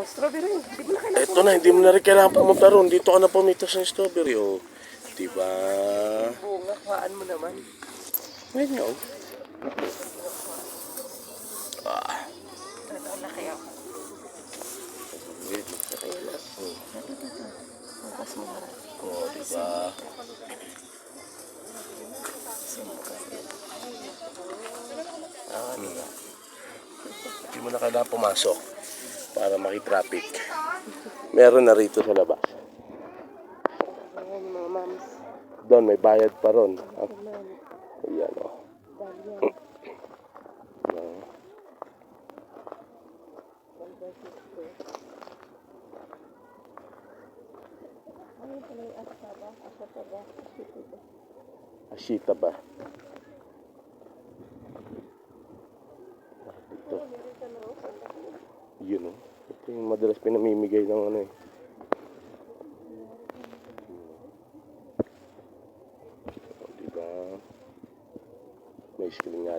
Oh, strawberry. Hindi mo na kailangan. Ito na, hindi mo na rin kailangan pumunta ron. Dito ka na pumitas ng strawberry, oh. Diba? Bunga, kuhaan mo naman. Ngayon nga, oh. Ito, laki ako. Wait. Kaya na. Bukas mo na. Oh, diba? Oo, diba? Hindi mo na kailangan pumasok para makitraffic. Meron na rito sa labas. Doon, may bayad pa ron. Ah, Ayan. Oh. Ano asada? Asada? Asada? Ashita ba? Yun, oh. Ito yung madalas pinamimigay ng ano eh. Oh, diba? May screen nga